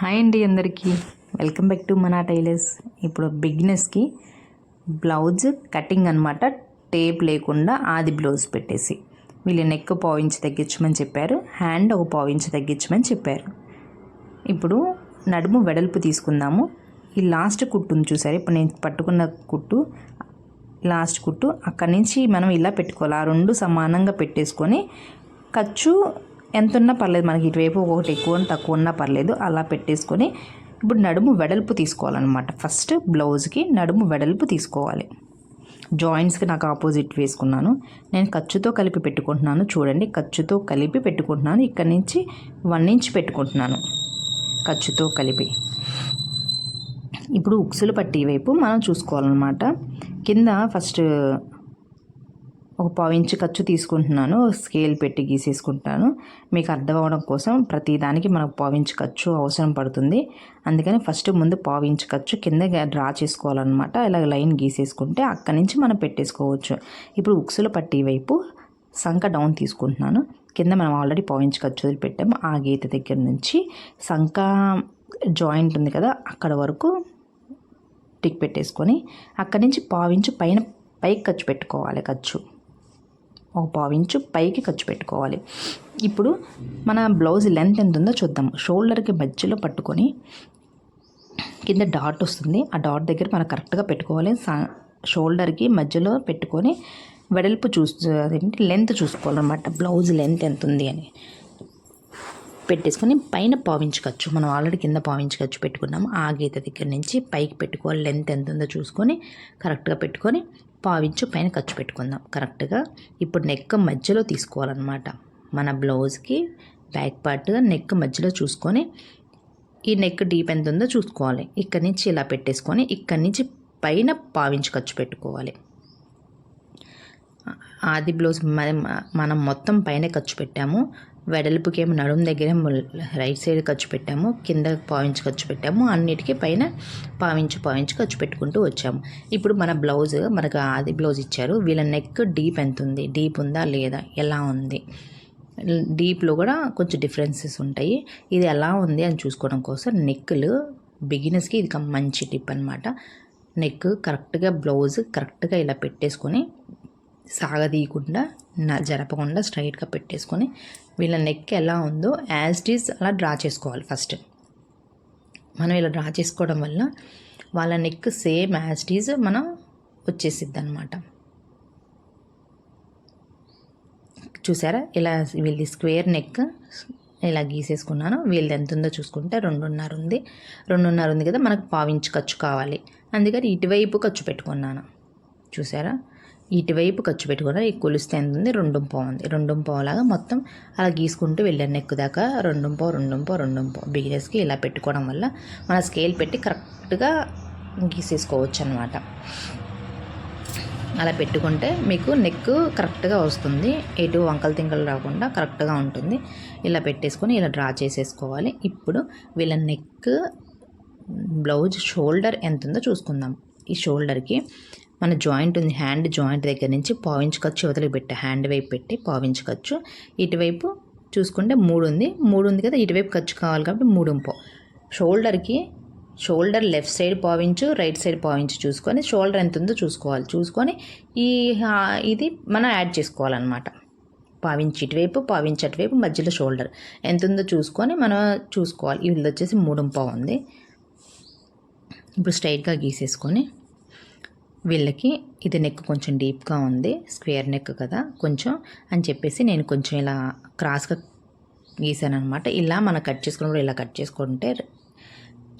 Hi అండి అందరికీ. Welcome back to మన టైలర్స్ ఇప్పుడు బిగ్నెస్కి బ్లౌజ్ కటింగ్ అనమాట టేప్ లేకుండా ఆది బ్లౌజ్ పెట్టేసి. వీళ్ళు నెక్ పావించి తగ్గించమని చెప్పారు. హ్యాండ్ ఒక పావించి తగ్గించమని చెప్పారు. ఇప్పుడు నడుము వెడల్పు తీసుకుందాము. ఈ లాస్ట్ కుట్టు ఉంది చూసారు? ఇప్పుడు నేను పట్టుకున్న కుట్టు లాస్ట్ కుట్టు అక్కడి నుంచి మనం ఇలా పెట్టుకోవాలి. ఆ రెండు సమానంగా పెట్టేసుకొని ఖర్చు ఎంత ఉన్నా పర్లేదు మనకి ఇటువైపు ఒకటి ఎక్కువ తక్కువ ఉన్నా పర్లేదు. అలా పెట్టేసుకొని ఇప్పుడు నడుము వెడల్పు తీసుకోవాలన్నమాట. ఫస్ట్ బ్లౌజ్కి నడుము వెడల్పు తీసుకోవాలి. జాయింట్స్కి నాకు ఆపోజిట్ వేసుకున్నాను. నేను ఖర్చుతో కలిపి పెట్టుకుంటున్నాను. చూడండి ఖర్చుతో కలిపి పెట్టుకుంటున్నాను. ఇక్కడ నుంచి వన్ ఇంచ్ పెట్టుకుంటున్నాను ఖర్చుతో కలిపి. ఇప్పుడు ఉక్సులు పట్టి వైపు మనం చూసుకోవాలన్నమాట. కింద ఫస్ట్ ఒక పావు ఇంచు ఖర్చు తీసుకుంటున్నాను. స్కేల్ పెట్టి గీసేసుకుంటాను. మీకు అర్థం అవ్వడం కోసం ప్రతిదానికి మనకు పావు ఇంచు ఖర్చు అవసరం పడుతుంది. అందుకని ఫస్ట్ ముందు పావు ఇంచు ఖర్చు కింద డ్రా చేసుకోవాలన్నమాట. ఇలా లైన్ గీసేసుకుంటే అక్కడి నుంచి మనం పెట్టేసుకోవచ్చు. ఇప్పుడు ఉక్సుల పట్టి వైపు సంక డౌన్ తీసుకుంటున్నాను. కింద మనం ఆల్రెడీ పావు ఇంచు ఖర్చు వదిలిపెట్టాము. ఆ గీత దగ్గర నుంచి సంక జాయింట్ ఉంది కదా అక్కడ వరకు టిక్ పెట్టేసుకొని అక్కడి నుంచి పావించు పైన పైకి ఖర్చు పెట్టుకోవాలి ఖర్చు. ఒక పావించు పైకి ఖర్చు పెట్టుకోవాలి. ఇప్పుడు మన బ్లౌజ్ లెంత్ ఎంత ఉందో చూద్దాం. షోల్డర్కి మధ్యలో పట్టుకొని కింద డాట్ వస్తుంది. ఆ డాట్ దగ్గర మనం కరెక్ట్గా పెట్టుకోవాలి. సా- షోల్డర్కి మధ్యలో పెట్టుకొని వెడల్పు చూస్ అదేంటి లెంత్ చూసుకోవాలన్నమాట. బ్లౌజ్ లెంత్ ఎంత ఉంది అని పెట్టేసుకొని పైన పావించవచ్చు మనం ఆల్రెడీ కింద పావించవచ్చు పెట్టుకున్నాము. ఆ గీత దగ్గర నుంచి పైకి పెట్టుకోవాలి. లెంత్ ఎంత ఉందో చూసుకొని కరెక్ట్గా పెట్టుకొని పావించు పైన ఖర్చు పెట్టుకుందాం. కరెక్ట్గా ఇప్పుడు నెక్ మధ్యలో తీసుకోవాలన్నమాట. మన బ్లౌజ్కి బ్యాక్ పార్ట్గా నెక్ మధ్యలో చూసుకొని ఈ నెక్ డీప్ ఎంత ఉందో చూసుకోవాలి. ఇక్కడి నుంచి ఇలా పెట్టేసుకొని ఇక్కడి నుంచి పైన పావించి ఖర్చు పెట్టుకోవాలి. ఆది బ్లౌజ్ మనం మొత్తం పైన ఖర్చు పెట్టాము. వెడల్పుకేమో నడుము దగ్గర రైట్ సైడ్ ఖర్చు పెట్టాము కింద పావించి ఖర్చు పెట్టాము అన్నిటికీ పైన పావించి పావించి ఖర్చు పెట్టుకుంటూ వచ్చాము. ఇప్పుడు మన బ్లౌజ్ మనకు ఆది బ్లౌజ్ ఇచ్చారు. వీళ్ళ నెక్ డీప్ ఎంత ఉంది? డీప్ ఉందా లేదా? ఎలా ఉంది? డీప్లో కూడా కొంచెం డిఫరెన్సెస్ ఉంటాయి. ఇది ఎలా ఉంది అని చూసుకోవడం కోసం నెక్లు బిగినర్స్కి ఇది మంచి టిప్ అనమాట నెక్ కరెక్ట్గా బ్లౌజ్ కరెక్ట్గా ఇలా పెట్టేసుకొని సాగదీయకుండా న- జరపకుండా స్ట్రైట్గా పెట్టేసుకొని వీళ్ళ నెక్ ఎలా ఉందో యాజ్ ఈజ్ అలా డ్రా చేసుకోవాలి ఫస్ట్. మనం ఇలా డ్రా చేసుకోవడం వల్ల వాళ్ళ neck same as it is మనం వచ్చేసిద్ది అనమాట చూసారా? ఇలా వీళ్ళది స్క్వేర్ నెక్ ఇలా గీసేసుకున్నాను. వీళ్ళది ఎంత ఉందో చూసుకుంటే రెండున్నర ఉంది. రెండున్నర ఉంది కదా మనకు పావించి ఖర్చు కావాలి. అందుకని ఇటువైపు ఖర్చు పెట్టుకున్నాను. చూసారా? ఇటువైపు ఖర్చు పెట్టుకుని ఈ కొలిస్తే ఎంత ఉంది? రెండు పావు ఉంది. రెండు పావులాగా మొత్తం అలా గీసుకుంటూ వెళ్ళాను నెక్ దాకా. రెండు పావు రెండు పావు రెండు పావు బిగినర్స్కి ఇలా పెట్టుకోవడం వల్ల మన స్కేల్ పెట్టి కరెక్ట్గా గీసేసుకోవచ్చు అనమాట అలా పెట్టుకుంటే మీకు నెక్ కరెక్ట్గా వస్తుంది. ఎటు వంకలు తింకలు రాకుండా కరెక్ట్గా ఉంటుంది. ఇలా పెట్టేసుకొని ఇలా డ్రా చేసేసుకోవాలి. ఇప్పుడు వీళ్ళ నెక్ బ్లౌజ్ షోల్డర్ ఎంత ఉందో చూసుకుందాం. ఈ షోల్డర్కి మన జాయింట్ ఉంది హ్యాండ్ జాయింట్ దగ్గర నుంచి పావించ్ ఖర్చు ఇవతలకి పెట్టా. హ్యాండ్ వైపు పెట్టి పావించ్ ఖర్చు. ఇటువైపు చూసుకుంటే మూడు ఉంది. మూడు ఉంది కదా ఇటువైపు ఖర్చు కావాలి కాబట్టి మూడు పో షోల్డర్కి షోల్డర్ లెఫ్ట్ సైడ్ పావించు రైట్ సైడ్ పావించు చూసుకొని షోల్డర్ ఎంత ఉందో చూసుకోవాలి. చూసుకొని ఈ ఇది మనం యాడ్ చేసుకోవాలన్నమాట. పావించి ఇటువైపు పావించి అటువైపు మధ్యలో షోల్డర్. ఎంత ఉందో చూసుకొని మనం చూసుకోవాలి. ఇది వచ్చేసి మూడు పావు ఉంది. ఇప్పుడు స్ట్రైట్గా గీసేసుకొని వీళ్ళకి ఇది నెక్ కొంచెం డీప్గా ఉంది స్క్వేర్ నెక్ కదా కొంచెం అని చెప్పేసి నేను కొంచెం ఇలా క్రాస్గా గీసాను అనమాట ఇలా మనం కట్ చేసుకున్నప్పుడు ఇలా కట్ చేసుకుంటే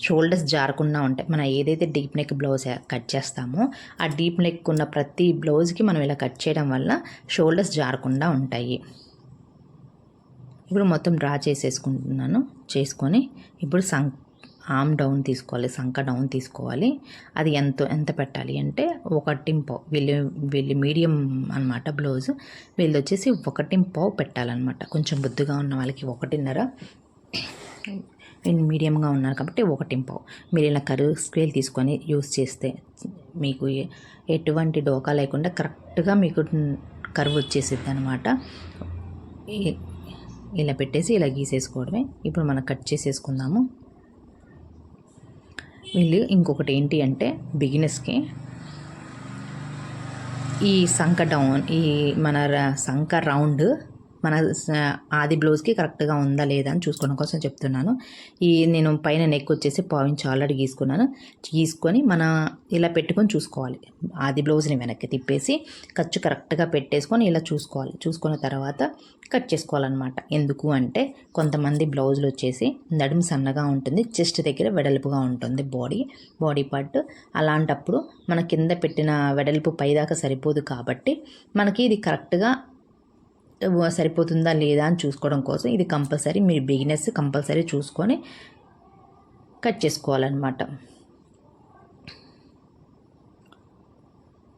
షోల్డర్స్ జారకుండా ఉంటాయి. మనం ఏదైతే డీప్ నెక్ బ్లౌజ్ కట్ చేస్తామో ఆ డీప్ నెక్ ఉన్న ప్రతి బ్లౌజ్కి మనం ఇలా కట్ చేయడం వల్ల షోల్డర్స్ జారకుండా ఉంటాయి. ఇప్పుడు మొత్తం డ్రా చేసేసుకుంటున్నాను చేసుకొని ఇప్పుడు సం ఆమ్ డౌన్ తీసుకోవాలి సంక డౌన్ తీసుకోవాలి. అది ఎంత ఎంత పెట్టాలి అంటే ఒకటి పావు వీళ్ళు వీళ్ళు మీడియం అనమాట బ్లౌజ్. వీళ్ళు వచ్చేసి ఒకటి పెట్టాలన్నమాట. కొంచెం బుద్ధిగా ఉన్న వాళ్ళకి ఒకటిన్నర. మీడియంగా ఉన్నారు కాబట్టి ఒకటి మీరు ఇలా కరువు స్కేల్ తీసుకొని యూస్ చేస్తే మీకు ఎటువంటి డోకా లేకుండా కరెక్ట్గా మీకు కరువు వచ్చేసిద్ది అనమాట ఇలా పెట్టేసి ఇలా గీసేసుకోవడమే. ఇప్పుడు మనం కట్ చేసేసుకుందాము. వీళ్ళు ఇంకొకటి ఏంటి అంటే బిగినర్స్కి ఈ సంక డౌన్ ఈ మన సంఖ రౌండ్ మన ఆది బ్లౌజ్కి కరెక్ట్గా ఉందా లేదా అని చూసుకోవడం కోసం చెప్తున్నాను. ఈ నేను పైన నెక్ వచ్చేసి పావించి ఆల్రెడీ గీసుకున్నాను. గీసుకొని మన ఇలా పెట్టుకొని చూసుకోవాలి. ఆది బ్లౌజ్ని వెనక్కి తిప్పేసి ఖర్చు కరెక్ట్గా పెట్టేసుకొని ఇలా చూసుకోవాలి. చూసుకున్న తర్వాత కట్ చేసుకోవాలన్నమాట. ఎందుకు అంటే కొంతమంది బ్లౌజులు వచ్చేసి నడుము సన్నగా ఉంటుంది చెస్ట్ దగ్గర వెడల్పుగా ఉంటుంది బాడీ బాడీ పార్ట్. అలాంటప్పుడు మన కింద పెట్టిన వెడల్పు పైదాకా సరిపోదు కాబట్టి మనకి ఇది కరెక్ట్గా సరిపోతుందా లేదా అని చూసుకోవడం కోసం ఇది కంపల్సరీ మీరు బిగినెస్ కంపల్సరీ చూసుకొని కట్ చేసుకోవాలన్నమాట.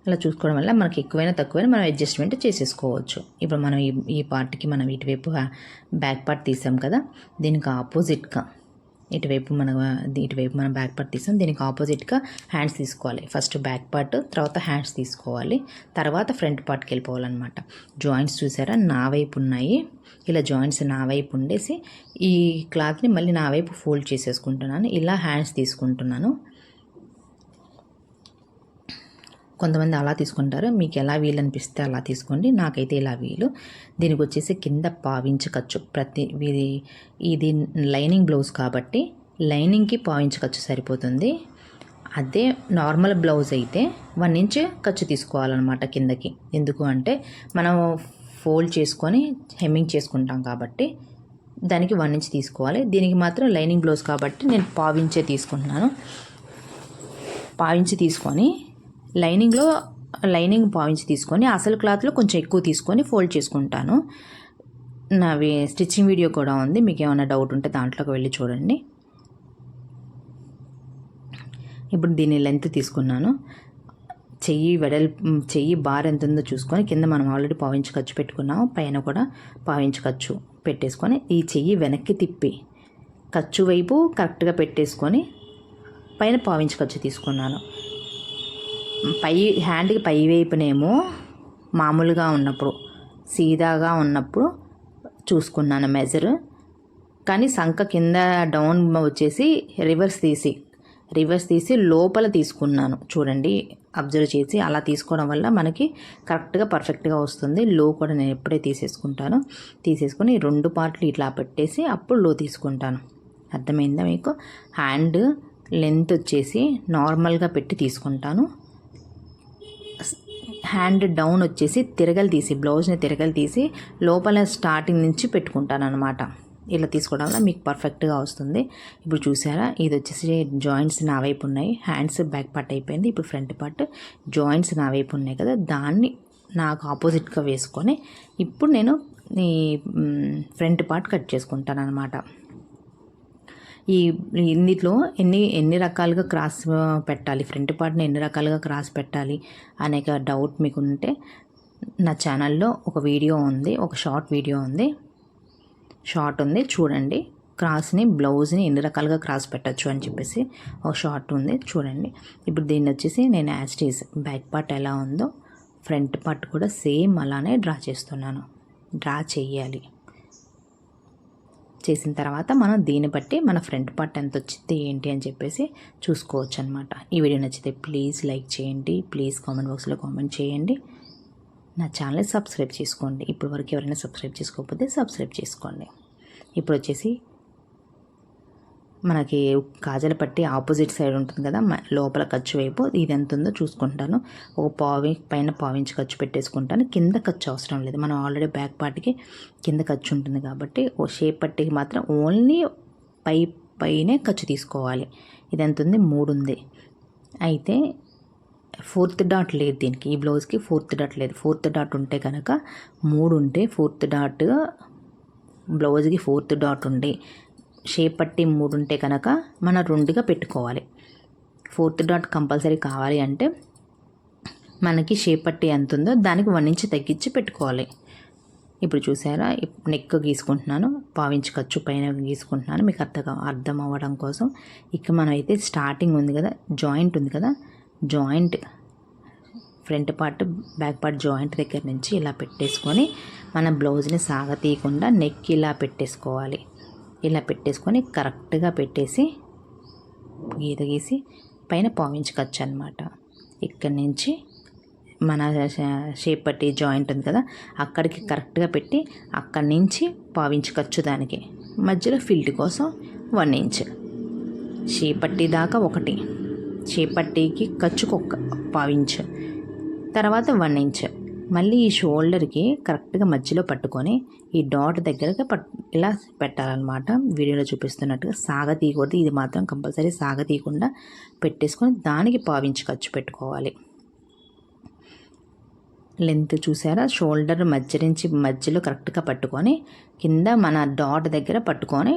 అలా చూసుకోవడం వల్ల మనకి ఎక్కువైనా తక్కువైనా మనం అడ్జస్ట్మెంట్ చేసేసుకోవచ్చు. ఇప్పుడు మనం ఈ ఈ పార్ట్కి మనం ఇటువైపు బ్యాక్ పార్ట్ తీసాం కదా దీనికి ఆపోజిట్గా. ఇటువైపు మన ఇటువైపు మనం బ్యాక్ పార్ట్ తీసాం దీనికి ఆపోజిట్గా హ్యాండ్స్ తీసుకోవాలి. ఫస్ట్ బ్యాక్ పార్ట్ తర్వాత హ్యాండ్స్ తీసుకోవాలి. తర్వాత ఫ్రంట్ పార్ట్కి వెళ్ళిపోవాలన్నమాట. జాయింట్స్ చూసారా? నా వైపు ఉన్నాయి. ఇలా జాయింట్స్ నా వైపు ఉండేసి ఈ క్లాత్ని మళ్ళీ నా వైపు ఫోల్డ్ చేసేసుకుంటున్నాను. ఇలా హ్యాండ్స్ తీసుకుంటున్నాను. కొంతమంది అలా తీసుకుంటారు. మీకు ఎలా వీలు అనిపిస్తే అలా తీసుకోండి. నాకైతే ఇలా వీలు. దీనికి వచ్చేసి కింద పావించ ఖర్చు. ప్రతి ఇది ఇది లైనింగ్ బ్లౌజ్ కాబట్టి లైనింగ్కి పావించ ఖర్చు సరిపోతుంది. అదే నార్మల్ బ్లౌజ్ అయితే వన్ ఇంచ్ ఖర్చు తీసుకోవాలన్నమాట కిందకి. ఎందుకు అంటే మనం ఫోల్డ్ చేసుకొని హెమ్మింగ్ చేసుకుంటాం కాబట్టి దానికి వన్ ఇంచ్ తీసుకోవాలి. దీనికి మాత్రం లైనింగ్ బ్లౌజ్ కాబట్టి నేను పావించే తీసుకుంటున్నాను. పావించి తీసుకొని లైనింగ్లో లైనింగ్ పాయింట్స్ తీసుకొని అసలు క్లాత్లో కొంచెం ఎక్కువ తీసుకొని ఫోల్డ్ చేసుకుంటాను. నావి స్టిచ్చింగ్ వీడియో కూడా ఉంది. మీకు ఏమైనా డౌట్ ఉంటే దాంట్లోకి వెళ్ళి చూడండి. ఇప్పుడు దీని లెంత్ తీసుకున్నాను. చెయ్యి వెడల్ చెయ్యి బార్ ఎంత ఉందో చూసుకొని కింద మనం ఆల్రెడీ పావించి ఖర్చు పెట్టుకున్నాము. పైన కూడా పావించి ఖర్చు పెట్టేసుకొని ఈ చెయ్యి వెనక్కి తిప్పి ఖర్చు వైపు కరెక్ట్గా పెట్టేసుకొని పైన పావించి ఖర్చు తీసుకున్నాను. పై హ్యాండ్కి పై వైపునేమో మామూలుగా ఉన్నప్పుడు సీదాగా ఉన్నప్పుడు చూసుకున్నాను మెజర్. కానీ సంక కింద డౌన్ వచ్చేసి రివర్స్ తీసి రివర్స్ తీసి లోపల తీసుకున్నాను. చూడండి అబ్జర్వ్ చేసి అలా తీసుకోవడం వల్ల మనకి కరెక్ట్గా పర్ఫెక్ట్గా వస్తుంది. లో కూడా నేను ఎప్పుడే తీసేసుకుంటాను. తీసేసుకొని రెండు పార్ట్లు ఇట్లా పెట్టేసి అప్పుడు లో తీసుకుంటాను. అర్థమైందా మీకు? హ్యాండ్ లెంత్ వచ్చేసి నార్మల్గా పెట్టి తీసుకుంటాను. హ్యాండ్ డౌన్ వచ్చేసి తిరగలు తీసి బ్లౌజ్ని తిరగలు తీసి లోపల స్టార్టింగ్ నుంచి పెట్టుకుంటాను అనమాట ఇలా తీసుకోవడం వల్ల మీకు పర్ఫెక్ట్గా వస్తుంది. ఇప్పుడు చూసారా? ఇది వచ్చేసి జాయింట్స్ నా వైపు ఉన్నాయి. హ్యాండ్స్ బ్యాక్ పార్ట్ అయిపోయింది. ఇప్పుడు ఫ్రంట్ పార్ట్ జాయింట్స్ నా వైపు ఉన్నాయి కదా? దాన్ని నాకు ఆపోజిట్గా వేసుకొని ఇప్పుడు నేను ఈ ఫ్రంట్ పార్ట్ కట్ చేసుకుంటాను అనమాట ఈ ఇందులో ఎన్ని ఎన్ని రకాలుగా క్రాస్ పెట్టాలి? ఫ్రంట్ పార్ట్ని ఎన్ని రకాలుగా క్రాస్ పెట్టాలి అనే డౌట్ మీకు ఉంటే నా ఛానల్లో ఒక వీడియో ఉంది ఒక షార్ట్ వీడియో ఉంది. షార్ట్ ఉంది చూడండి. క్రాస్ని బ్లౌజ్ని ఎన్ని రకాలుగా క్రాస్ పెట్టచ్చు అని చెప్పేసి ఒక షార్ట్ ఉంది చూడండి. ఇప్పుడు దీన్ని వచ్చేసి నేను యాస్టీస్ బ్యాక్ పార్ట్ ఎలా ఉందో ఫ్రంట్ పార్ట్ కూడా సేమ్ అలానే డ్రా చేస్తున్నాను. డ్రా చేయాలి. చేసిన తర్వాత మనం దీన్ని బట్టి మన ఫ్రంట్ పార్ట్ ఎంత వచ్చింది ఏంటి అని చెప్పేసి చూసుకోవచ్చు అనమాట ఈ వీడియో నచ్చితే ప్లీజ్ లైక్ చేయండి ప్లీజ్ కామెంట్ బాక్స్లో కామెంట్ చేయండి. నా ఛానల్ సబ్స్క్రైబ్ చేసుకోండి. ఇప్పటివరకు ఎవరైనా సబ్స్క్రైబ్ చేసుకోకపోతే సబ్స్క్రైబ్ చేసుకోండి. ఇప్పుడు వచ్చేసి మనకి కాజల పట్టి ఆపోజిట్ సైడ్ ఉంటుంది కదా లోపల ఖర్చు వైపు ఇది ఎంత ఉందో చూసుకుంటాను. ఒక పావి పైన పావించి ఖర్చు పెట్టేసుకుంటాను. కింద ఖర్చు అవసరం లేదు. మనం ఆల్రెడీ బ్యాక్ పార్ట్కి కింద ఖర్చు ఉంటుంది కాబట్టి ఓ షేప్ పట్టికి మాత్రం ఓన్లీ పై పైనే ఖర్చు తీసుకోవాలి. ఇది ఎంత ఉంది? మూడు ఉంది. అయితే ఫోర్త్ డాట్ లేదు దీనికి. ఈ బ్లౌజ్కి ఫోర్త్ డాట్ లేదు. ఫోర్త్ డాట్ ఉంటే కనుక మూడు ఉంటే ఫోర్త్ డాట్ బ్లౌజ్కి ఫోర్త్ డాట్ ఉండి. షేప్ పట్టి మూడు ఉంటే కనుక మనం రెండుగా పెట్టుకోవాలి. ఫోర్త్ డాట్ కంపల్సరీ కావాలి అంటే మనకి షేప్ పట్టి ఎంత ఉందో దానికి వన్ ఇంచ్ తగ్గించి పెట్టుకోవాలి. ఇప్పుడు చూసారా? ఇప్- నెక్ గీసుకుంటున్నాను పావించి ఖర్చు పైన గీసుకుంటున్నాను మీకు అర్థం అర్థం అవ్వడం కోసం. ఇక మనం అయితే స్టార్టింగ్ ఉంది కదా జాయింట్ ఉంది కదా joint front part back part joint దగ్గర నుంచి ఇలా పెట్టేసుకొని మన బ్లౌజ్ని సాగతీయకుండా నెక్ ఇలా పెట్టేసుకోవాలి. ఇలా పెట్టేసుకొని కరెక్ట్గా పెట్టేసి గీత గీసి పైన పావించుకోవచ్చు అనమాట ఇక్కడి నుంచి మన షేప్ పట్టి జాయింట్ ఉంది కదా అక్కడికి కరెక్ట్గా పెట్టి అక్కడి నుంచి పావించి దానికి. మధ్యలో ఫిల్ట్ కోసం వన్ ఇంచ్. షేప్ దాకా ఒకటి. షేప్ పట్టీకి ఖర్చుకు ఒక పావించు తర్వాత వన్ ఇంచ్. మళ్ళీ ఈ షోల్డర్కి కరెక్ట్గా మధ్యలో పట్టుకొని ఈ డాట్ దగ్గరగా పట్ ఇలా పెట్టాలన్నమాట. వీడియోలో చూపిస్తున్నట్టుగా సాగ తీయకూడదు. ఇది మాత్రం కంపల్సరీ సాగ తీయకుండా పెట్టేసుకొని దానికి పావించి ఖర్చు పెట్టుకోవాలి. లెంత్ చూసారా? షోల్డర్ మధ్య నుంచి మధ్యలో కరెక్ట్గా పట్టుకొని కింద మన డాట్ దగ్గర పట్టుకొని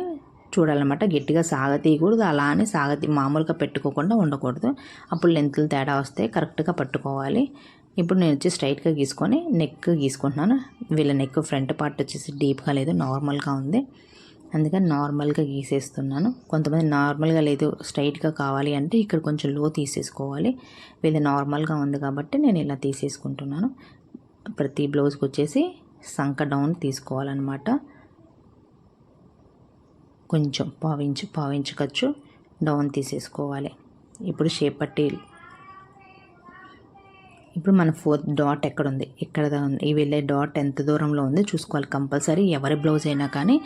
చూడాలన్నమాట. గట్టిగా సాగతీయకూడదు అని సాగతీ మామూలుగా పెట్టుకోకుండా ఉండకూడదు. అప్పుడు లెంత్లు తేడా వస్తే కరెక్ట్గా పట్టుకోవాలి. ఇప్పుడు నేను వచ్చి స్ట్రైట్గా గీసుకొని నెక్ గీసుకుంటున్నాను. వీళ్ళ నెక్ ఫ్రంట్ పార్ట్ వచ్చేసి డీప్గా లేదు నార్మల్గా ఉంది. అందుకని నార్మల్గా గీసేస్తున్నాను. కొంతమంది నార్మల్గా లేదు స్ట్రైట్గా కావాలి అంటే ఇక్కడ కొంచెం లో తీసేసుకోవాలి. వీళ్ళ నార్మల్గా ఉంది కాబట్టి నేను ఇలా తీసేసుకుంటున్నాను. ప్రతి బ్లౌజ్కి వచ్చేసి సంక డౌన్ తీసుకోవాలన్నమాట. కొంచెం పావించు పావించు ఖర్చు డౌన్ తీసేసుకోవాలి. ఇప్పుడు షేప్ పట్టి ఇప్పుడు మన ఫోర్త్ డాట్ ఎక్కడ ఉంది ఇక్కడ ఉంది? ఈ వెళ్ళే డాట్ ఎంత దూరంలో ఉంది? చూసుకోవాలి కంపల్సరీ. ఎవరి బ్లౌజ్ అయినా కానీ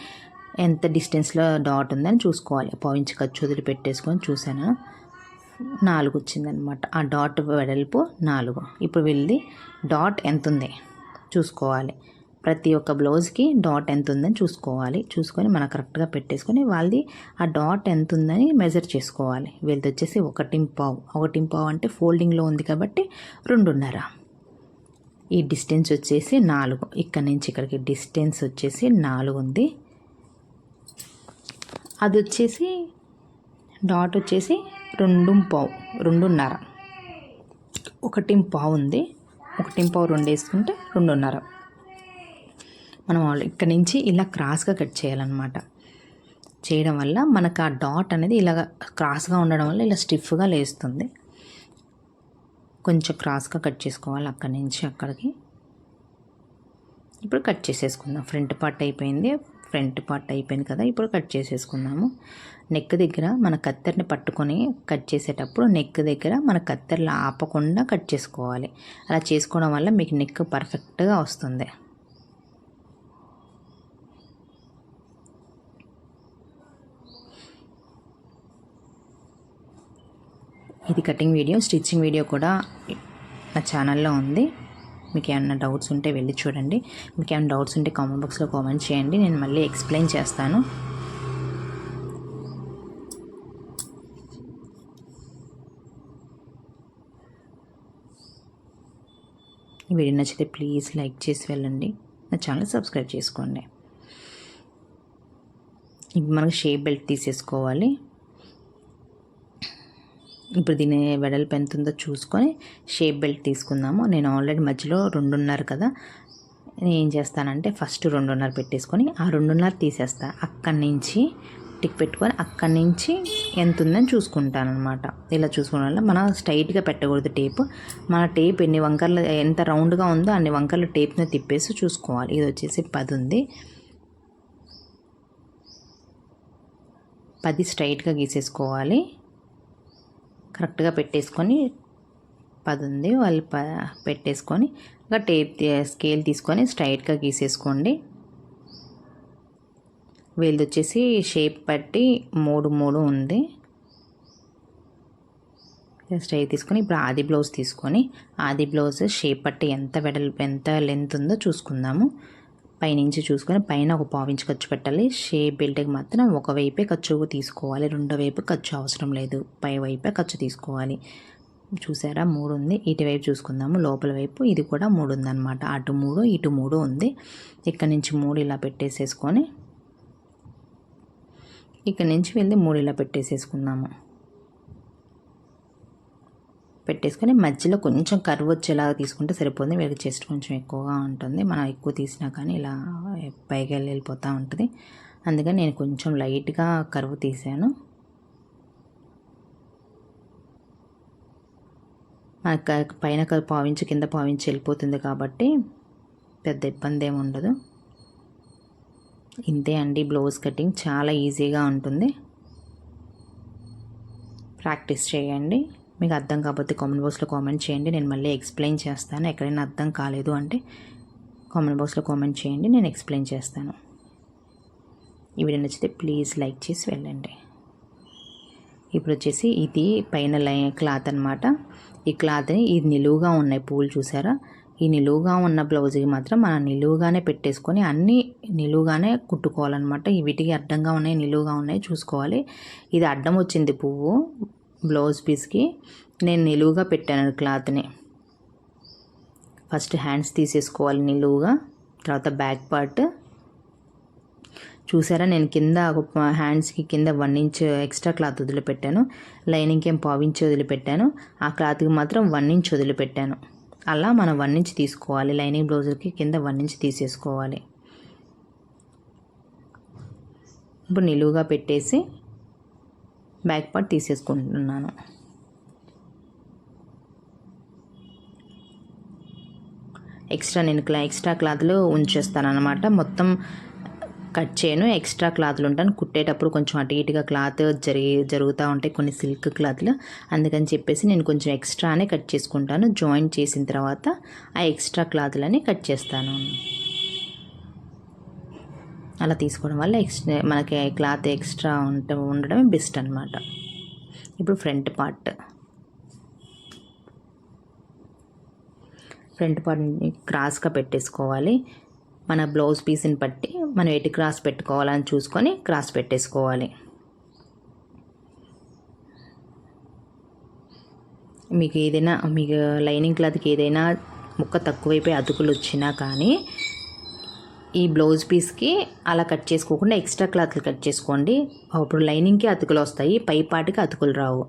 ఎంత డిస్టెన్స్లో డాట్ ఉందని చూసుకోవాలి. పావించి ఖర్చు వదిలి పెట్టేసుకొని చూశాను? నాలుగు వచ్చిందనమాట. ఆ డాట్ వెడల్పు నాలుగు. ఇప్పుడు వెళ్ళి డాట్ ఎంత ఉంది చూసుకోవాలి. ప్రతి ఒక్క బ్లౌజ్కి డాట్ ఎంత ఉందని చూసుకోవాలి. చూసుకొని మనం కరెక్ట్గా పెట్టేసుకొని వాళ్ళది ఆ డాట్ ఎంత ఉందని మెజర్ చేసుకోవాలి. వీళ్ళది వచ్చేసి ఒకటి పావు. అంటే ఫోల్డింగ్లో ఉంది కాబట్టి రెండున్నర. ఈ డిస్టెన్స్ వచ్చేసి నాలుగు. ఇక్కడ నుంచి ఇక్కడికి డిస్టెన్స్ వచ్చేసి నాలుగు ఉంది. అది వచ్చేసి డాట్ వచ్చేసి రెండు పావు. రెండున్నర. ఒకటి పావు ఉంది. ఒకటి పావు రెండు వేసుకుంటే రెండున్నర. మనం ఇక్కడ నుంచి ఇలా క్రాస్గా కట్ చేయాలన్నమాట. చేయడం వల్ల మనకు ఆ డాట్ అనేది ఇలా క్రాస్గా ఉండడం వల్ల ఇలా స్టిఫ్గా లేస్తుంది. కొంచెం క్రాస్గా కట్ చేసుకోవాలి అక్కడి నుంచి అక్కడికి. ఇప్పుడు కట్ చేసేసుకుందాం. ఫ్రంట్ పార్ట్ అయిపోయింది. ఫ్రంట్ పార్ట్ అయిపోయింది కదా ఇప్పుడు కట్ చేసేసుకుందాము. నెక్ దగ్గర మన కత్తెరని పట్టుకొని కట్ చేసేటప్పుడు నెక్ దగ్గర మన కత్తెరలు ఆపకుండా కట్ చేసుకోవాలి. అలా చేసుకోవడం వల్ల మీకు నెక్ పర్ఫెక్ట్గా వస్తుంది. ఇది కటింగ్ వీడియో స్టిచ్చింగ్ వీడియో కూడా నా ఛానల్లో ఉంది. మీకు ఏమైనా డౌట్స్ ఉంటే వెళ్ళి చూడండి. మీకు ఏమైనా డౌట్స్ ఉంటే కామెంట్ బాక్స్లో కామెంట్ చేయండి. నేను మళ్ళీ ఎక్స్ప్లెయిన్ చేస్తాను. ఈ వీడియో నచ్చితే ప్లీజ్ లైక్ చేసి వెళ్ళండి. నా ఛానల్ సబ్స్క్రైబ్ చేసుకోండి. ఇప్పుడు మనకు షేప్ బెల్ట్ తీసేసుకోవాలి. ఇప్పుడు దీని వెడల్పు ఎంత ఉందో చూసుకొని షేప్ బెల్ట్ తీసుకుందాము. నేను ఆల్రెడీ మధ్యలో రెండున్నర కదా. నేను ఏం చేస్తానంటే ఫస్ట్ రెండున్నర పెట్టేసుకొని ఆ రెండున్నర తీసేస్తా. అక్కడి నుంచి టిక్ పెట్టుకొని అక్కడి నుంచి ఎంత ఉందని చూసుకుంటాను అనమాట ఇలా చూసుకోవడం వల్ల మనం స్ట్రైట్గా పెట్టకూడదు టేప్ మన టేప్ ఎన్ని వంకర్లు ఎంత రౌండ్గా ఉందో అన్ని వంకర్లు టేప్ని తిప్పేసి చూసుకోవాలి. ఇది వచ్చేసి పది ఉంది. పది స్ట్రైట్గా గీసేసుకోవాలి. కరెక్ట్గా పెట్టేసుకొని పది ఉంది. వాళ్ళు ప పెట్టేసుకొని ఇంకా టేప్ స్కేల్ తీసుకొని స్ట్రైట్గా గీసేసుకోండి. వీళ్ళది వచ్చేసి షేప్ పట్టి మూడు మూడు ఉంది. స్ట్రైట్ తీసుకొని ఇప్పుడు ఆది బ్లౌజ్ తీసుకొని ఆది బ్లౌజ్ షేప్ పట్టి ఎంత వెడల్పు ఎంత లెంత్ ఉందో చూసుకుందాము. పైనుంచి చూసుకొని పైన ఒక పావించి ఖర్చు పెట్టాలి. షేప్ బెల్ట్కి మాత్రం ఒకవైపే ఖర్చు తీసుకోవాలి. రెండో వైపు ఖర్చు అవసరం లేదు. పై వైపే ఖర్చు తీసుకోవాలి. చూసారా? మూడు ఉంది. ఇటువైపు చూసుకుందాము. లోపల వైపు ఇది కూడా మూడు ఉందన్నమాట. అటు మూడు ఇటు మూడు ఉంది. ఇక్కడ నుంచి మూడు ఇలా పెట్టేసేసుకొని ఇక్కడ నుంచి వెళ్ళి మూడు ఇలా పెట్టేసేసుకుందాము. పెట్టేసుకొని మధ్యలో కొంచెం కర్వ్ వచ్చేలాగా తీసుకుంటే సరిపోతుంది. వీళ్ళకి చెస్ట్ కొంచెం ఎక్కువగా ఉంటుంది. మనం ఎక్కువ తీసినా కానీ ఇలా పైకి వెళ్ళిపోతూ ఉంటుంది. అందుకని నేను కొంచెం లైట్గా కర్వ్ తీసాను. మనకు పైన పావించి కింద పావించి వెళ్ళిపోతుంది కాబట్టి పెద్ద ఇబ్బంది ఏమి ఉండదు. ఇంతే అండి. బ్లౌజ్ కటింగ్ చాలా ఈజీగా ఉంటుంది. ప్రాక్టీస్ చేయండి. మీకు అర్థం కాకపోతే కామెంట్ బాక్స్లో కామెంట్ చేయండి. నేను మళ్ళీ ఎక్స్ప్లెయిన్ చేస్తాను. ఎక్కడైనా అర్థం కాలేదు అంటే కామెంట్ బాక్స్లో కామెంట్ చేయండి. నేను ఎక్స్ప్లెయిన్ చేస్తాను. ఈ వీడియో నచ్చితే ప్లీజ్ లైక్ చేసి వెళ్ళండి. ఇప్పుడు వచ్చేసి ఇది పైన లై క్లాత్ అనమాట ఈ క్లాత్ని ఇది నిలువుగా ఉన్నాయి పూలు చూసారా? ఈ నిలువుగా ఉన్న బ్లౌజ్కి మాత్రం మనం నిలువుగానే పెట్టేసుకొని అన్నీ నిలువుగానే కుట్టుకోవాలన్నమాట. ఈ వీటికి అడ్డంగా ఉన్నాయి నిలువుగా ఉన్నాయి చూసుకోవాలి. ఇది అడ్డం వచ్చింది పువ్వు. బ్లౌజ్ పీస్కి నేను నిలువుగా పెట్టాను క్లాత్ని. ఫస్ట్ హ్యాండ్స్ తీసేసుకోవాలి నిలువుగా తర్వాత బ్యాక్ పార్ట్. చూసారా నేను కింద ఒక హ్యాండ్స్కి కింద వన్ ఇంచ్ ఎక్స్ట్రా క్లాత్ వదిలిపెట్టాను. లైనింగ్కి ఏం పావు వదిలిపెట్టాను. ఆ క్లాత్కి మాత్రం వన్ ఇంచ్ వదిలిపెట్టాను. అలా మనం వన్ ఇంచ్ తీసుకోవాలి. లైనింగ్ బ్లౌజ్కి కింద వన్ ఇంచ్ తీసేసుకోవాలి. ఇప్పుడు నిలువుగా పెట్టేసి బ్యాక్ పార్ట్ తీసేసుకుంటున్నాను. ఎక్స్ట్రా నేను క్లా ఎక్స్ట్రా క్లాత్లు ఉంచేస్తాను అనమాట మొత్తం కట్ చేయను ఎక్స్ట్రా క్లాత్లు ఉంటాను. కుట్టేటప్పుడు కొంచెం అటు ఇటుగా క్లాత్ జరిగి జరుగుతూ ఉంటాయి కొన్ని సిల్క్ క్లాత్లు. అందుకని చెప్పేసి నేను కొంచెం ఎక్స్ట్రానే కట్ చేసుకుంటాను. జాయింట్ చేసిన తర్వాత ఆ ఎక్స్ట్రా క్లాత్లని కట్ చేస్తాను. అలా తీసుకోవడం వల్ల ఎక్స్ట్రా మనకి క్లాత్ ఎక్స్ట్రా ఉంట ఉండడమే బెస్ట్ అనమాట ఇప్పుడు ఫ్రంట్ పార్ట్. ఫ్రంట్ పార్ట్ని క్రాస్గా పెట్టేసుకోవాలి. మన బ్లౌజ్ పీస్ని బట్టి మనం ఎటు క్రాస్ పెట్టుకోవాలని చూసుకొని క్రాస్ పెట్టేసుకోవాలి. మీకు ఏదైనా మీకు లైనింగ్ క్లాత్కి ఏదైనా ముక్క తక్కువైపోయి అతుకులు వచ్చినా కానీ ఈ బ్లౌజ్ పీస్కి అలా కట్ చేసుకోకుండా ఎక్స్ట్రా క్లాత్లు కట్ చేసుకోండి. అప్పుడు లైనింగ్కి అతుకులు వస్తాయి. పై పాటికి అతుకులు రావు.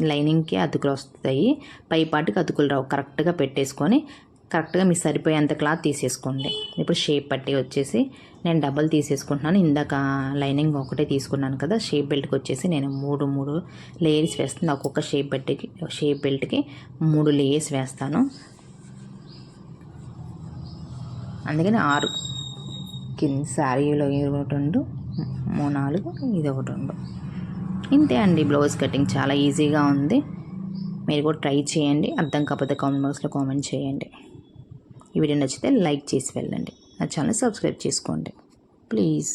లైనింగ్కి అతుకులు వస్తాయి. పై పాటికి అతుకులు రావు. కరెక్ట్గా పెట్టేసుకొని కరెక్ట్గా మీకు సరిపోయేంత క్లాత్ తీసేసుకోండి. ఇప్పుడు షేప్ పట్టి వచ్చేసి నేను డబల్ తీసేసుకుంటున్నాను. ఇందాక లైనింగ్ ఒకటే తీసుకున్నాను కదా షేప్ బెల్ట్కి వచ్చేసి నేను మూడు మూడు లేయర్స్ వేస్తాను. ఒక్కొక్క షేప్ బెల్ట్కి షేప్ బెల్ట్కి మూడు లేయర్స్ వేస్తాను. అందుకని ఆరు. కింద శారీలో ఒకటి రెండు నాలుగు ఇది ఒకటి రెండు. ఇంతే అండి బ్లౌజ్ కటింగ్ చాలా ఈజీగా ఉంది. మీరు కూడా ట్రై చేయండి అర్థం కాకపోతే కామెంట్ బాక్స్లో కామెంట్ చేయండి. ఈ వీడియో నచ్చితే లైక్ చేసి వెళ్ళండి. నా ఛానల్ సబ్స్క్రైబ్ చేసుకోండి. ప్లీజ్.